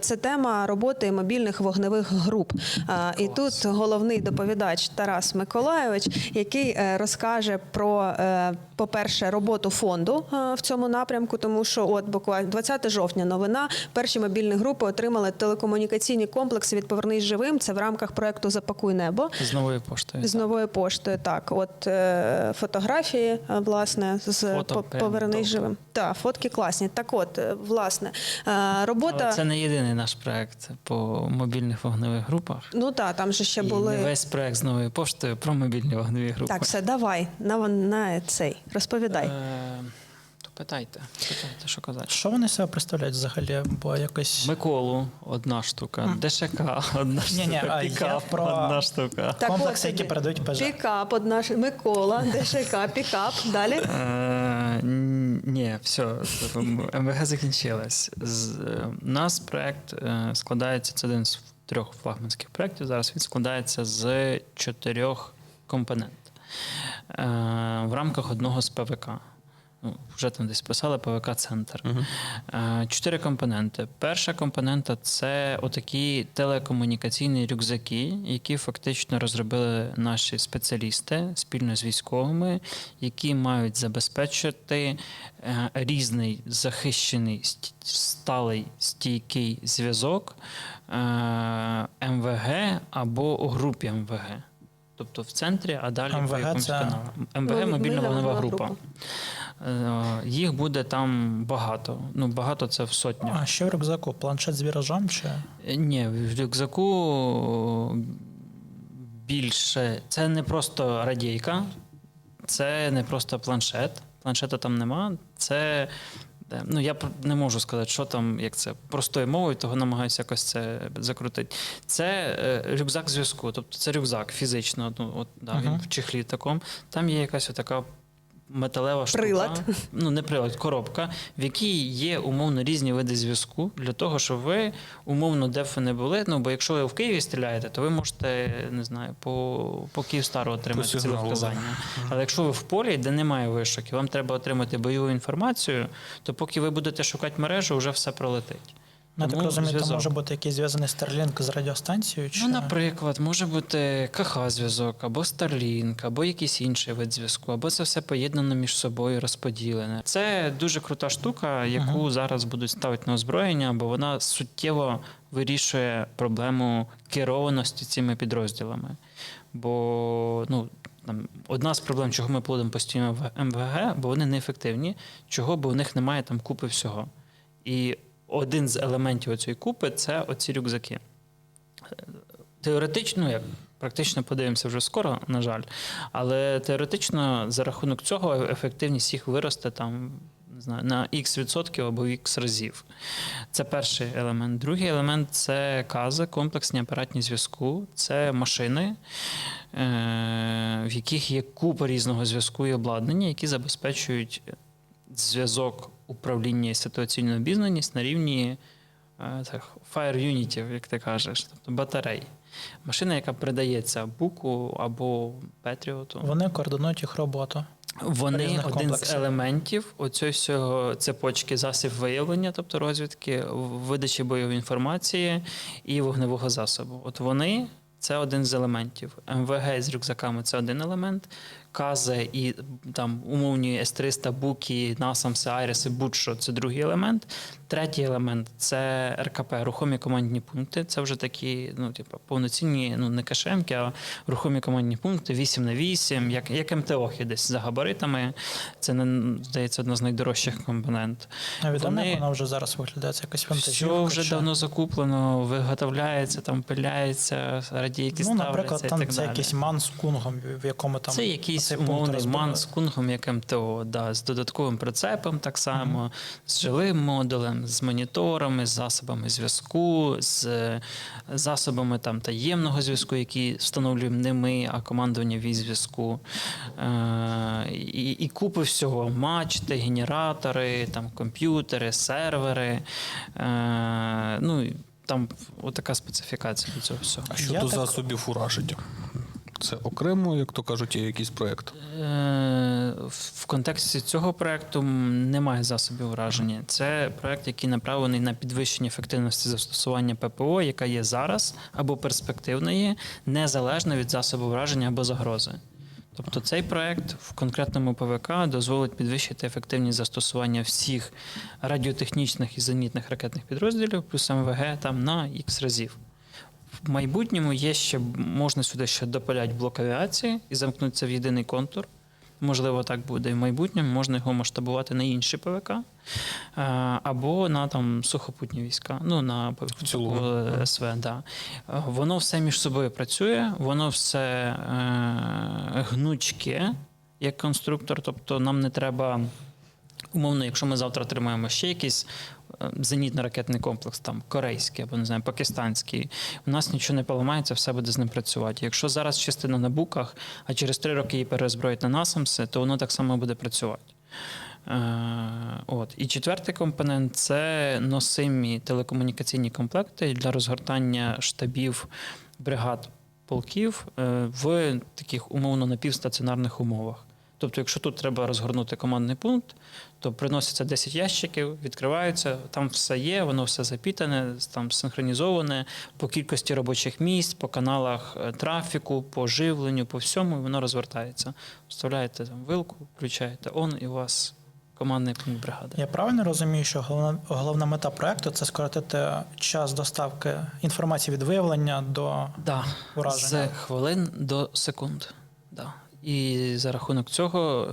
Це тема роботи мобільних вогневих груп. І тут головний доповідач Тарас Миколайович, який е, розкаже про, е, по-перше, роботу фонду е, в цьому напрямку, тому що от буквально 20 жовтня новина. Перші мобільні групи отримали телекомунікаційні комплекси від Повернись живим. Це в рамках проекту Запакуй небо. З новою поштою. З новою поштою, так. От фотографії, власне, з Фото по- повернись живим. Так, фотки класні. Так, от, власне, робота. Але це не єдиний наш проект по мобільних вогневих групах. Ну так, там же ще І були. весь проект з новою поштою про мобільні вогневі групи. Так, все, давай, на, на цей. Розповідай. Е, то питайте, питайте, що казати. Що вони себе представляють взагалі? Бо якось Миколу одна штука, ДШК одна штука, Ні-ні, а я пікап про- одна штука. Так, комплекси, які тобі. передають ПЖ. Пікап од наш Микола, ДШК, пікап. Далі. Е, ні, все, МВГ закінчилась. З, е, у нас проект е, складається, це один з трьох флагманських проєктів. Зараз він складається з чотирьох компонент е, в рамках одного з ПВК. Ну, вже там десь писали ПВК Центр. Е, Чотири компоненти. Перша компонента це отакі телекомунікаційні рюкзаки, які фактично розробили наші спеціалісти спільно з військовими, які мають забезпечити е, різний захищений сталий стійкий зв'язок е, МВГ або у групі МВГ. Тобто в центрі, а далі МВГ по якомусь це? каналу. МВГ Мобільна мобільна вогнева група. група. Е, Їх буде там багато. Ну, багато це в сотнях. А що в рюкзаку? Планшет з віражом чи Е, Ні, в рюкзаку більше. Це не просто радійка, це не просто планшет. Планшета там нема. Це. е, Ну, я не можу сказати, що там, як це простою мовою, того намагаюся якось це закрутити. Це е, рюкзак зв'язку, тобто це рюкзак фізично. Ну, от, да, Він в чехлі такому. Там є якась така металева штука. Прилад. Ну, не прилад, коробка, в якій є умовно різні види зв'язку для того, щоб ви умовно, де б ви не були. Ну, бо якщо ви в Києві стріляєте, то ви можете, не знаю, по, по Київстару отримати ціле вказання. Але якщо ви в полі, де немає вишок, і вам треба отримати бойову інформацію, то поки ви будете шукати мережу, вже все пролетить. Ну, так розумію, це може бути якийсь зв'язаний Starlink з радіостанцією? Чи Ну, наприклад, може бути КХ-зв'язок, або Starlink, або якийсь інший вид зв'язку, або це все поєднано між собою, розподілене. Це дуже крута штука, яку зараз будуть ставити на озброєння, бо вона суттєво вирішує проблему керованості цими підрозділами. Бо ну, там, одна з проблем, чого ми плодимо постійно в МВГ, бо вони неефективні, чого, бо у них немає там купи всього. І один з елементів цієї купи це оці рюкзаки. Теоретично, як практично подивимося вже скоро, на жаль, але теоретично за рахунок цього ефективність їх виросте там. Не знаю, на X відсотків або X разів. Це перший елемент. Другий елемент це кази, комплексні апаратні зв'язку. Це машини, е, в яких є купа різного зв'язку і обладнання, які забезпечують зв'язок управління і ситуаційну обізнаність на рівні е, так, fire unitів, як ти кажеш, тобто батарей. Машина, яка передається буку або Петріоту. Вони координують їх роботу. Вони один з елементів оцього цепочки засіб виявлення, тобто розвідки, видачі бойової інформації і вогневого засобу. От вони це один з елементів. МВГ з рюкзаками це один елемент. Кази і там умовні С-300, Буки, Насамси, Айреси, будь-що це другий елемент. Третій елемент це РКП, рухомі командні пункти. Це вже такі, ну, типу, повноцінні, ну не кашемки, а рухомі командні пункти 8 на 8, як, як МТОхи десь за габаритами. Це не здається одна з найдорожчих компонент. А відомо, Вони- як вона вже зараз виглядає? Це якась вантажівка? Все вже чи- давно закуплено, виготовляється, там пиляється, радійки Ну, ставляться наприклад, і так це далі. якийсь ман з кунгом, в якому там Це якийсь цей умовний ман з кунгом, як МТО, да, з додатковим прицепом так само, з жилим модулем, з моніторами, з засобами зв'язку, з е, засобами там, таємного зв'язку, які встановлюємо не ми, а командування військ зв'язку. Е, і, і купи всього: мачти, генератори, там, комп'ютери, сервери. Е, ну, там отака специфікація до цього всього. А щодо Я так- засобів ураження? Це окремо, як то кажуть, є якийсь проєкт. Е, в контексті цього проекту немає засобів враження. Це проект, який направлений на підвищення ефективності застосування ППО, яка є зараз або перспективної, незалежно від засобу враження або загрози. Тобто цей проект в конкретному ПВК дозволить підвищити ефективність застосування всіх радіотехнічних і зенітних ракетних підрозділів плюс МВГ там на X разів. В майбутньому є ще можна сюди ще допиляти блок авіації і замкнутися в єдиний контур. Можливо, так буде. І в майбутньому можна його масштабувати на інші ПВК е, або на там сухопутні війська, ну на В е, СВ. Да. Воно все між собою працює, воно все е, гнучке як конструктор, тобто нам не треба. Умовно, якщо ми завтра отримаємо ще якийсь зенітно-ракетний комплекс, там корейський або не знаю, пакистанський, у нас нічого не поламається, все буде з ним працювати. Якщо зараз частина на буках, а через три роки її перезброїть на насамси, то воно так само буде працювати. Е, От. І четвертий компонент це носимі телекомунікаційні комплекти для розгортання штабів бригад полків е, в таких умовно напівстаціонарних умовах. Тобто, якщо тут треба розгорнути командний пункт, то приноситься 10 ящиків, відкриваються, там все є, воно все запітане, там синхронізоване по кількості робочих місць, по каналах е, трафіку, по живленню, по всьому, і воно розвертається. Вставляєте там вилку, включаєте он, і у вас командний пункт бригади. Я правильно розумію, що головна, головна мета проекту це скоротити час доставки інформації від виявлення до Да, ураження. з хвилин до секунд. Да. І за рахунок цього,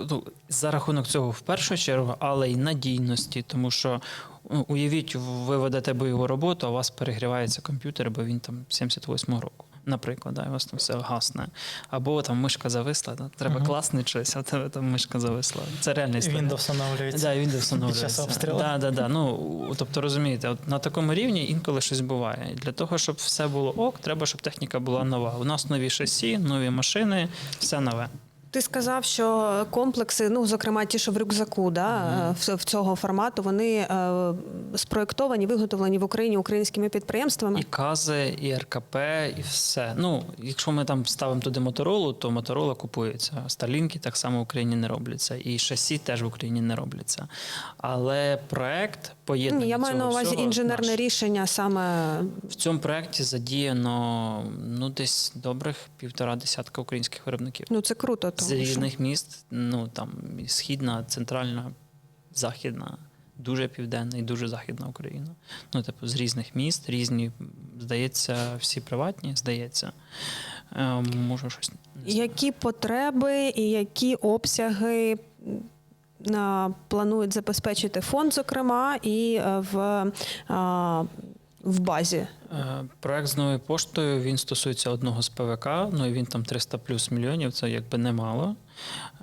е, ну, за рахунок цього в першу чергу, але й надійності, тому що ну, уявіть, ви ведете бойову роботу, а у вас перегрівається комп'ютер, бо він там 78 року. Наприклад, да, і у вас там все гасне. Або там мишка зависла, да, треба Мгм. класне щось, а тебе там мишка зависла. Це реальна історія. Windows встановлюється. Да, він встановлюється. Під час обстрілу. Да, да, да. Ну, тобто, розумієте, от на такому рівні інколи щось буває. І для того, щоб все було ок, треба, щоб техніка була нова. У нас нові шасі, нові машини, все нове. Ти сказав, що комплекси, ну зокрема ті, що в рюкзаку, да, е, в, в цього формату, вони е, спроєктовані, виготовлені в Україні українськими підприємствами. І КАЗи, і РКП, і все. Ну, якщо ми там ставимо туди моторолу, то моторола купується. Старлінки так само в Україні не робляться. І шасі теж в Україні не робляться. Але проект поєднання. Я маю на увазі інженерне наш. рішення саме В цьому проєкті задіяно ну, десь добрих півтора десятка українських виробників. ну це круто. З різних міст, ну там східна, центральна, західна, дуже південна і дуже західна Україна. Ну, типу, з різних міст, різні, здається, всі приватні, здається. Е, можу щось. не знаю. Які потреби і які обсяги м, а, планують забезпечити фонд, зокрема, і е, в, а, в базі? Е, Проект з новою поштою він стосується одного з ПВК, ну і він там 300 плюс мільйонів, це якби немало.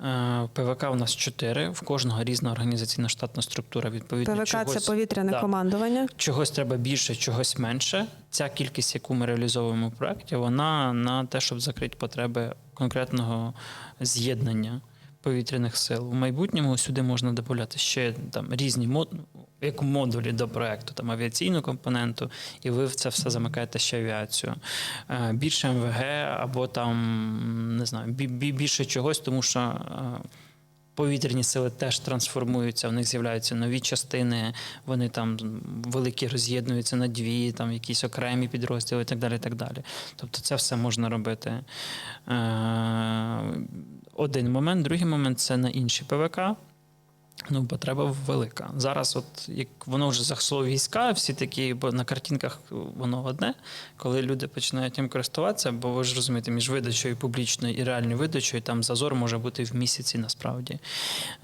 Е, ПВК у нас 4, в кожного різна організаційна штатна структура. Відповідно, ПВК чогось, це повітряне да, командування. чогось треба більше, чогось менше. Ця кількість, яку ми реалізовуємо в проєкті, вона на те, щоб закрити потреби конкретного з'єднання повітряних сил. У майбутньому сюди можна додати ще там різні мод... як модулі до проєкту, там авіаційну компоненту, і ви в це все замикаєте ще авіацію. Е, Більше МВГ або там не знаю, бі- бі- більше чогось, тому що. е, Повітряні сили теж трансформуються, в них з'являються нові частини, вони там великі роз'єднуються на дві, там якісь окремі підрозділи і так далі. І так далі. Тобто це все можна робити. Один момент, другий момент це на інші ПВК. Ну, потреба велика. Зараз, от як воно вже захосло війська, всі такі, бо на картинках воно одне, коли люди починають їм користуватися, бо ви ж розумієте, між видачею публічною і реальною видачею там зазор може бути в місяці насправді.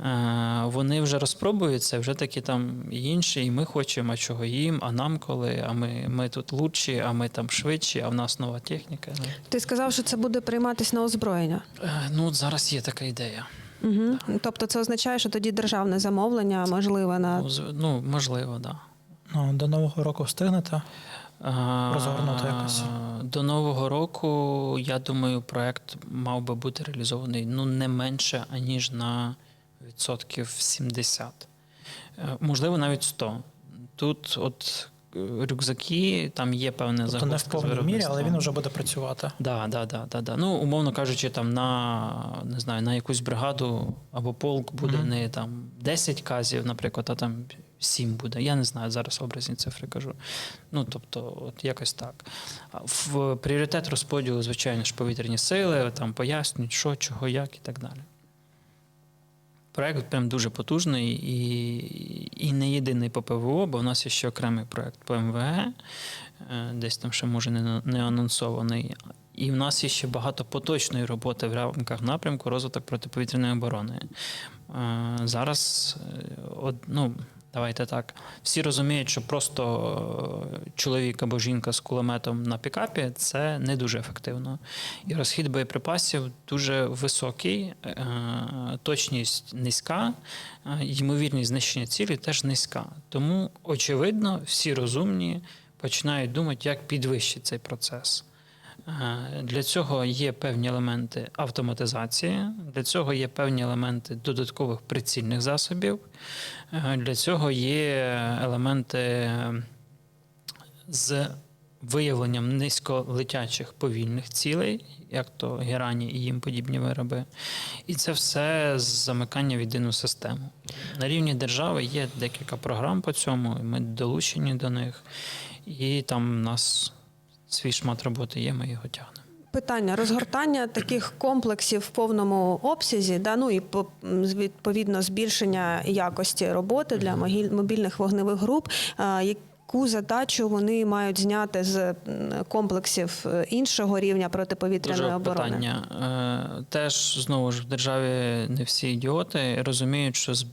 Е, вони вже розпробуються, вже такі там і інші, і ми хочемо, а чого їм, а нам коли, а ми, ми тут лучші, а ми там швидші, а в нас нова техніка. Ти сказав, що це буде прийматись на озброєння. Е, ну зараз є така ідея. Угу. Тобто це означає, що тоді державне замовлення можливе на Ну, Ну, можливо, так. Да. Ну, до Нового року встигнете. Розгорнути якось. До Нового року, я думаю, проект мав би бути реалізований ну, не менше, аніж на відсотків 70. Е, Можливо, навіть 100. Тут от рюкзаки, там є певне Тобто не в повній мірі, але він вже буде працювати. Да, да, да, да, да. Ну, умовно кажучи, там на не знаю, на якусь бригаду або полк буде Мгм. не там 10 казів, наприклад, а там 7 буде. Я не знаю, зараз образні цифри кажу. Ну, тобто, от якось так. В пріоритет розподілу, звичайно ж, повітряні сили, там пояснюють, що, чого, як і так далі. Проект прям дуже потужний і, і не єдиний по ПВО, бо в нас є ще окремий проект по МВГ, е, десь там ще може не, не анонсований. І в нас є ще багато поточної роботи в рамках напрямку розвиток протиповітряної оборони. Е, Зараз, е, ну, давайте так, всі розуміють, що просто е, чоловік або жінка з кулеметом на пікапі це не дуже ефективно. І розхід боєприпасів дуже високий, е, точність низька, е, ймовірність знищення цілі теж низька. Тому, очевидно, всі розумні починають думати, як підвищити цей процес. Е, Для цього є певні елементи автоматизації, для цього є певні елементи додаткових прицільних засобів, е, для цього є елементи з виявленням низьколетячих повільних цілей, як то герані і їм подібні вироби. І це все з замикання в єдину систему. На рівні держави є декілька програм по цьому, ми долучені до них, і там нас свій шмат роботи є, ми його тягнемо. Питання розгортання таких комплексів в повному обсязі, да, ну і по- відповідно збільшення якості роботи для мобільних вогневих груп. Яку задачу вони мають зняти з комплексів е, іншого рівня протиповітряної Дуже оборони? питання. Е, Теж знову ж в державі не всі ідіоти розуміють, що з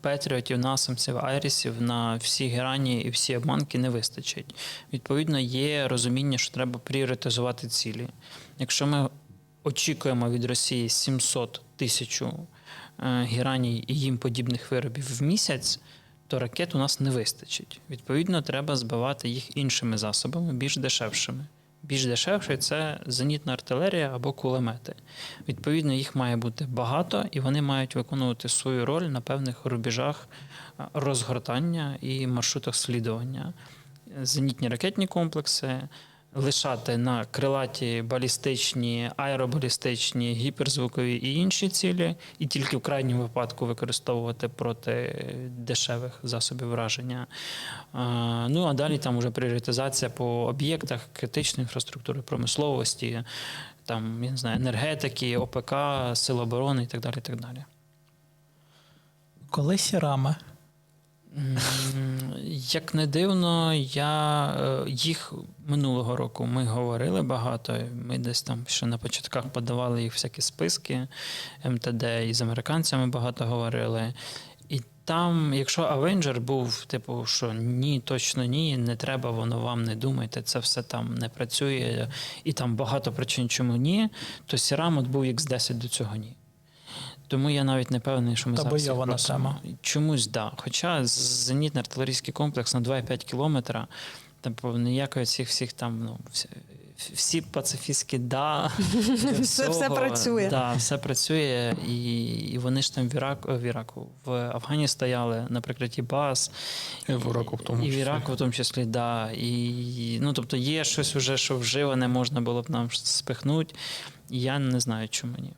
Петріотів, насамців, айрісів на всі герані і всі обманки не вистачить. Відповідно, є розуміння, що треба пріоритизувати цілі. Якщо ми очікуємо від Росії 700 тисяч гераній і їм подібних виробів в місяць. То ракет у нас не вистачить. Відповідно, треба збивати їх іншими засобами, більш дешевшими. Більш дешевше це зенітна артилерія або кулемети. Відповідно, їх має бути багато, і вони мають виконувати свою роль на певних рубежах розгортання і маршрутах слідування. Зенітні ракетні комплекси лишати на крилаті балістичні, аеробалістичні, гіперзвукові і інші цілі, і тільки в крайньому випадку використовувати проти дешевих засобів враження. Ну а далі там вже пріоритизація по об'єктах критичної інфраструктури, промисловості, там я не знаю, енергетики, ОПК, Сил оборони і так далі. І так далі. Коли сірами? Як не дивно, я е, їх минулого року ми говорили багато. Ми десь там ще на початках подавали їх всякі списки МТД, і з американцями багато говорили. І там, якщо Авенджер був, типу, що ні, точно ні, не треба, воно вам не думайте, це все там не працює, і там багато причин, чому ні, то Сірам от був X10 до цього ні. Тому я навіть не певний, що ми Та зараз їх бойована тема. Чомусь да. Хоча зенітно артилерійський комплекс на 2,5 кілометра, типу, ніякої цих всіх там, ну, всі, всі пацифістські да. Все- все працює. Да, все працює, і, і вони ж там в Іраку, в Іраку, в Афгані стояли на прикритті баз. І в Іраку в тому І в числі. Іраку в тому числі, да. І, ну, тобто є щось уже, що вживане можна було б нам спихнути. І я не знаю, чому ні.